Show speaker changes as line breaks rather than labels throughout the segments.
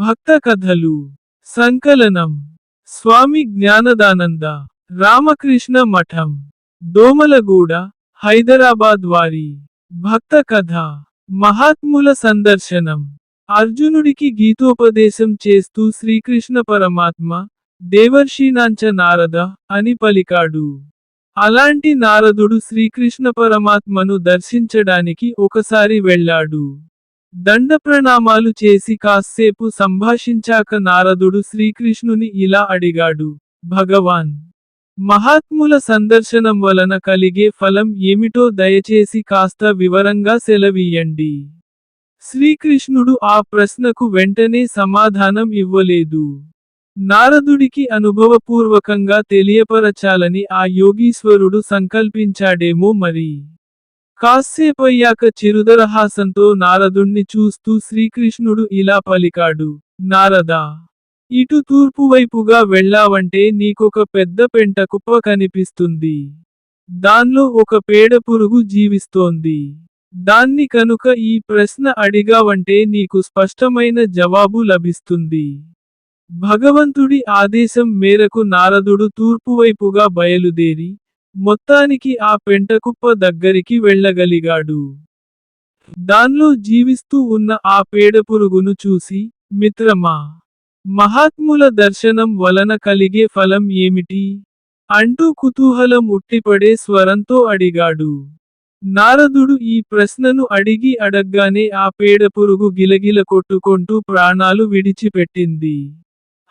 భక్త కథలు సంకలనం. స్వామి జ్ఞానదానంద. రామకృష్ణ మఠం. దోమలగూడ హైదరాబాద్ వారి. భక్త కథ మహాత్ముల సందర్శనం. అర్జునుడికి గీతోపదేశం చేస్తూ శ్రీకృష్ణ పరమాత్మ దేవర్షీనాంచ నారద అని పలికాడు. అలాంటి నారదుడు శ్రీకృష్ణ పరమాత్మను దర్శించడానికి ఒకసారి వెళ్ళాడు. దండప్రణామాలు చేసి కాస్సేపు సంభాషించాక నారదుడు శ్రీకృష్ణుని ఇలా అడిగాడు భగవాన్ మహాత్ముల సందర్శనం వలన కలిగే ఫలం ఏమిటో దయచేసి కాస్త వివరంగా సెలవీయండి. శ్రీకృష్ణుడు ఆ ప్రశ్నకు వెంటనే సమాధానం ఇవ్వలేదు. నారదుడికి అనుభవపూర్వకంగా తెలియపరచాలని ఆ యోగీశ్వరుడు సంకల్పించాడేమో మరి. కాసేపయ్యాక చిరుదరహాసంతో నారదుణ్ణి చూస్తూ శ్రీకృష్ణుడు ఇలా పలికాడు నారదా ఇటు తూర్పువైపుగా వెళ్ళావంటే నీకొక పెద్ద పెంట కుప్ప కనిపిస్తుంది. దాన్లో ఒక పేడ పురుగు జీవిస్తోంది. దాన్ని కనుక ఈ ప్రశ్న అడిగావంటే నీకు స్పష్టమైన జవాబు లభిస్తుంది. భగవంతుడి ఆదేశం మేరకు నారదుడు తూర్పువైపుగా బయలుదేరి మొత్తానికి ఆ పెంటకుప్ప దగ్గరికి వెళ్ళగలిగాడు. దాన్లో జీవిస్తూ ఉన్న ఆ పేడపురుగును చూసి మిత్రమా మహాత్ముల దర్శనం వలన కలిగే ఫలం ఏమిటి? అంటూ కుతూహలం ఉట్టిపడే స్వరంతో అడిగాడు. నారదుడు ఈ ప్రశ్నను అడిగి అడగ్గానే ఆ పేడపురుగు గిలగిల కొట్టుకుంటూ ప్రాణాలు విడిచిపెట్టింది.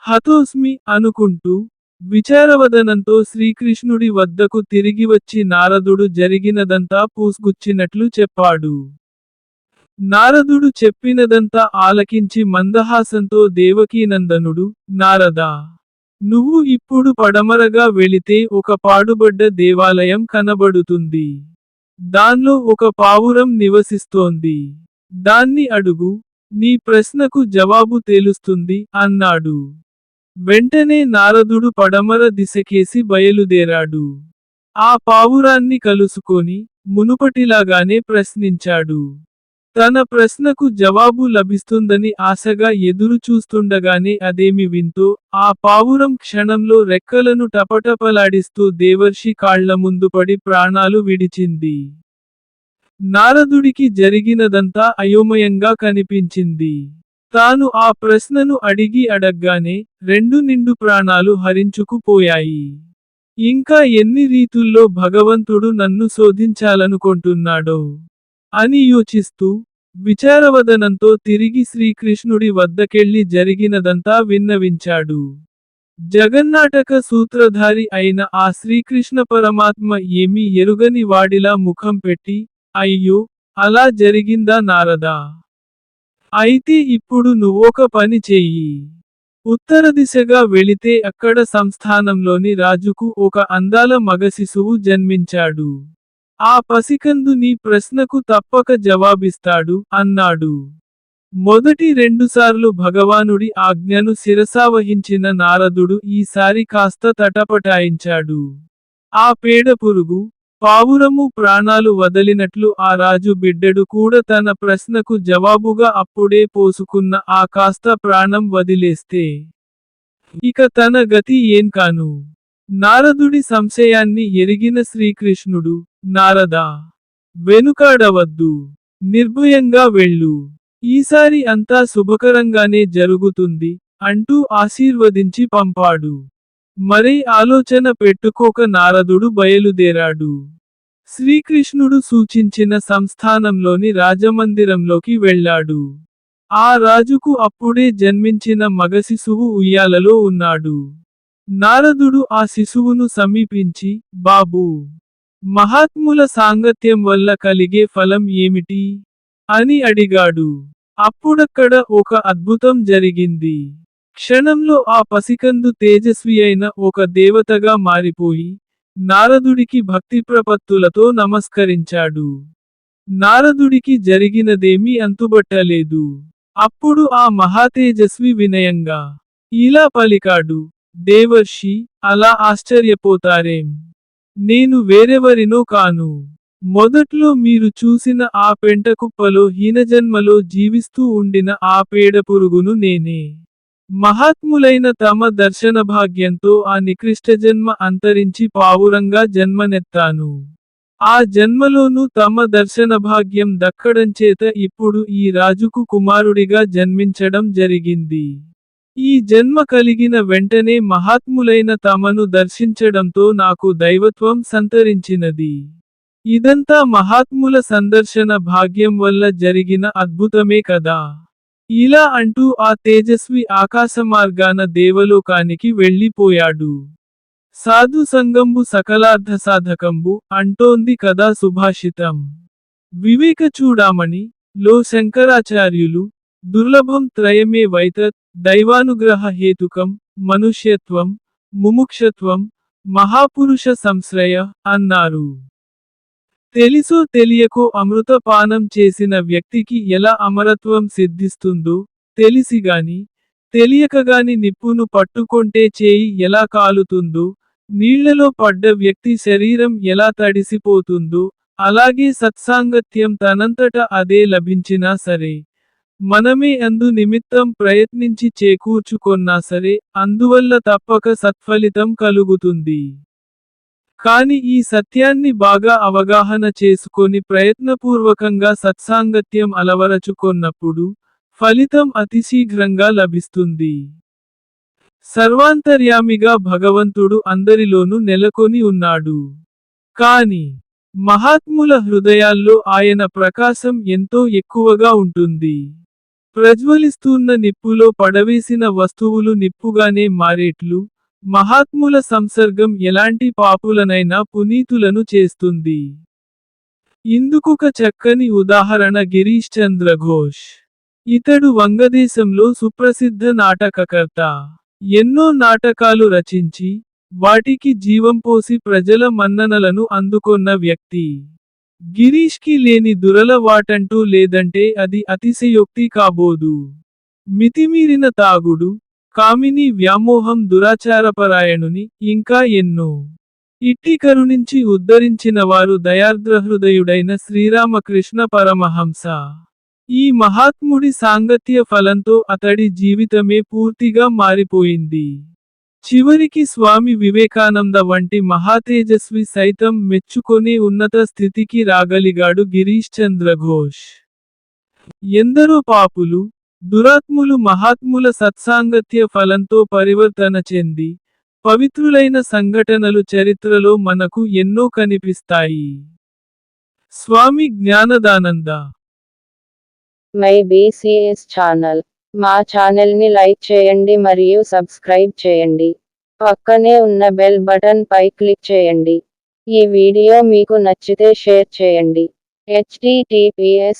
హతోస్మి అనుకుంటూ విచారవదనంతో శ్రీకృష్ణుడి వద్దకు తిరిగి వచ్చి నారదుడు జరిగినదంతా పూస్గుచ్చినట్లు చెప్పాడు. నారదుడు చెప్పినదంతా ఆలకించి మందహాసంతో దేవకీనందనుడు నారదా నువ్వు ఇప్పుడు పడమరగా వెళితే ఒక పాడుబడ్డ దేవాలయం కనబడుతుంది. దాన్లో ఒక పావురం నివసిస్తోంది. దాన్ని అడుగు నీ ప్రశ్నకు జవాబు తేలుస్తుంది అన్నాడు. వెంటనే నారదుడు పడమర దిశకేసి బయలుదేరాడు. ఆ పావురాన్ని కలుసుకొని మునుపటిలాగానే ప్రశ్నించాడు. తన ప్రశ్నకు జవాబు లభిస్తుందని ఆశగా ఎదురు చూస్తుండగానే అదేమి వింతో ఆ పావురం క్షణంలో రెక్కలను టపటపలాడిస్తూ దేవర్షి కాళ్ళ ముందు పడి ప్రాణాలు విడిచింది. నారదుడికి జరిగినదంతా అయోమయంగా కనిపించింది. తాను ఆ ప్రశ్నను అడిగి అడగ్గానే రెండు నిండు ప్రాణాలు హరించుకుపోయాయి. ఇంకా ఎన్ని రీతుల్లో భగవంతుడు నన్ను శోధించాలనుకుంటున్నాడో అని యోచిస్తూ విచారవదనంతో తిరిగి శ్రీకృష్ణుడి వద్దకెళ్ళి జరిగినదంతా విన్నవించాడు. జగన్నాటక సూత్రధారి అయిన ఆ శ్రీకృష్ణ పరమాత్మ ఏమీ ఎరుగని వాడిలా ముఖం పెట్టి అయ్యో అలా జరిగిందా నారదా? అయితే ఇప్పుడు నువ్వొక పని చెయ్యి. ఉత్తర దిశగా వెళితే అక్కడ సంస్థానంలోని రాజుకు ఒక అందాల మగ శిశువు జన్మించాడు. ఆ పసికందు నీ ప్రశ్నకు తప్పక జవాబిస్తాడు అన్నాడు. మొదటి రెండుసార్లు భగవానుడి ఆజ్ఞను శిరసావహించిన నారదుడు ఈసారి కాస్త తటపటాయించాడు. ఆ పేడ పురుగు పావురము ప్రాణాలు వదలినట్లు ఆ రాజు బిడ్డడు కూడా తన ప్రశ్నకు జవాబుగా అప్పుడే పోసుకున్న ఆ కాస్త ప్రాణం వదిలేస్తే. ఇక తన గతి ఏం కాను. నారదుడి సంశయాన్ని ఎరిగిన శ్రీకృష్ణుడు నారదా వెనుకాడవద్దు నిర్భయంగా వెళ్ళు. ఈసారి అంతా శుభకరంగానే జరుగుతుంది అంటూ ఆశీర్వదించి పంపాడు. మరే ఆలోచన పెట్టుకోక నారదుడు బయలుదేరాడు. శ్రీకృష్ణుడు సూచించిన సంస్థానంలోని రాజమందిరంలోకి వెళ్ళాడు. ఆ రాజుకు అప్పుడే జన్మించిన మగ శిశువు ఉయ్యాలలో ఉన్నాడు. నారదుడు ఆ శిశువును సమీపించి బాబూ మహాత్ముల సాంగత్యం వల్ల కలిగే ఫలం ఏమిటి? అని అడిగాడు. అప్పుడక్కడ ఒక అద్భుతం జరిగింది. క్షణంలో ఆ పసికందు తేజస్వి అయిన ఒక దేవతగా మారిపోయి నారదుడికి భక్తి ప్రపత్తులతో నమస్కరించాడు. నారదుడికి జరిగినదేమీ అంతుబట్టలేదు. అప్పుడు ఆ మహాతేజస్వి వినయంగా ఇలా పలికాడు దేవర్షి అలా ఆశ్చర్యపోతారేం? నేను వేరెవరినో కాను. మొదట్లో మీరు చూసిన ఆ పెంటకుప్పలో హీనజన్మలో జీవిస్తూ ఉండిన ఆ పేడపురుగును నేనే. మహాత్ములైన తమ దర్శన భాగ్యంతో ఆ నికృష్టజన్మ అంతరించి పావురంగా జన్మనెత్తాను. ఆ జన్మలోనూ తమ దర్శన భాగ్యం దక్కడం దక్కడంచేత ఇప్పుడు ఈ రాజుకు కుమారుడిగా జన్మించడం జరిగింది. ఈ జన్మ కలిగిన వెంటనే మహాత్ములైన తమను దర్శించడంతో నాకు దైవత్వం సంతరించినది. ఇదంతా మహాత్ముల సందర్శన భాగ్యం వల్ల జరిగిన అద్భుతమే కదా. ఇలా అంటూ ఆ తేజస్వి ఆకాశమార్గాన దేవలోకానికి వెళ్ళిపోయాడు. సాధు సంగంబు సకలార్థ సాధకంబు అంటోంది కదా సుభాషితం. వివేక చూడామణి లో శంకరాచార్యులు దుర్లభం త్రయమే వైతత్ దైవానుగ్రహ హేతుకం మనుష్యత్వం ముముక్షత్వం మహాపురుష సంశ్రయ అన్నారు. తెలిసో తెలియకో అమృతపానం చేసిన వ్యక్తికి ఎలా అమరత్వం సిద్ధిస్తుందో, తెలిసిగాని, తెలియకగాని నిప్పును పట్టుకొంటే చేయి ఎలా కాలుతుందో, నీళ్ళలో పడ్డ వ్యక్తి శరీరం ఎలా తడిసిపోతుందో, అలాగే సత్సాంగత్యం తనంతట అదే లభించినా సరే. మనమే అందు నిమిత్తం ప్రయత్నించి చేకూర్చుకొన్నా సరే, అందువల్ల తప్పక సత్ఫలితం కలుగుతుంది. కాని ఈ సత్యాన్ని బాగా అవగాహన చేసుకొని ప్రయత్నపూర్వకంగా సత్సాంగత్యం అలవరచుకొన్నప్పుడు, ఫలితం అతిశీఘ్రంగా లభిస్తుంది. సర్వాంతర్యామిగా భగవంతుడు అందరిలోనూ నెలకొని ఉన్నాడు. కాని, మహాత్ముల హృదయాల్లో ఆయన ప్రకాశం ఎంతో ఎక్కువగా ఉంటుంది. ప్రజ్వలిస్తున్న నిప్పులో పడవేసిన వస్తువులు నిప్పుగానే మారేట్లు, మహాత్ముల సంసర్గం ఎలాంటి పాపులనైనా పునీతులను చేస్తుంది. ఇందుకొక చక్కని ఉదాహరణ గిరీష్ చంద్ర ఘోష్. ఇతడు వంగదేశంలో సుప్రసిద్ధ నాటకకర్త. ఎన్నో నాటకాలు రచించి, వాటికి జీవం పోసి ప్రజల మన్ననలను అందుకొన్న వ్యక్తి. గిరీష్కి లేని దురల వాటంటూ లేదంటే అది అతిశయోక్తి కాబోదు. మితిమీరిన తాగుడు, కామిని వ్యామోహం దురాచారపరాయణుని, ఇంకా ఎన్నో. ఇట్టి కరుణించి ఉద్ధరించినవారు దయార్ద్రహృదయుడైన శ్రీరామకృష్ణ పరమహంస. ఈ మహాత్ముడి సాంగత్య ఫలంతో అతడి జీవితమే పూర్తిగా మారిపోయింది. చివరికి స్వామి వివేకానంద వంటి మహాతేజస్వి సైతం మెచ్చుకొని ఉన్నత స్థితికి రాగలిగాడు గిరీష్ చంద్ర ఘోష్. ఎందరో పాపులు, దురాత్ములు మహాత్ముల సత్సాంగత్య ఫలంతో పరివర్తన చెంది, పవిత్రులైన సంఘటనలు చరిత్రలో మనకు ఎన్నో కనిపిస్తాయి. Swami Gnanadananda
my BCS channel. మా ఛానల్ని లైక్ చేయండి మరియు సబ్స్క్రైబ్ చేయండి. పక్కనే ఉన్న బెల్ బటన్ పై క్లిక్ చేయండి. ఈ వీడియో మీకు నచ్చితే షేర్ చేయండి. https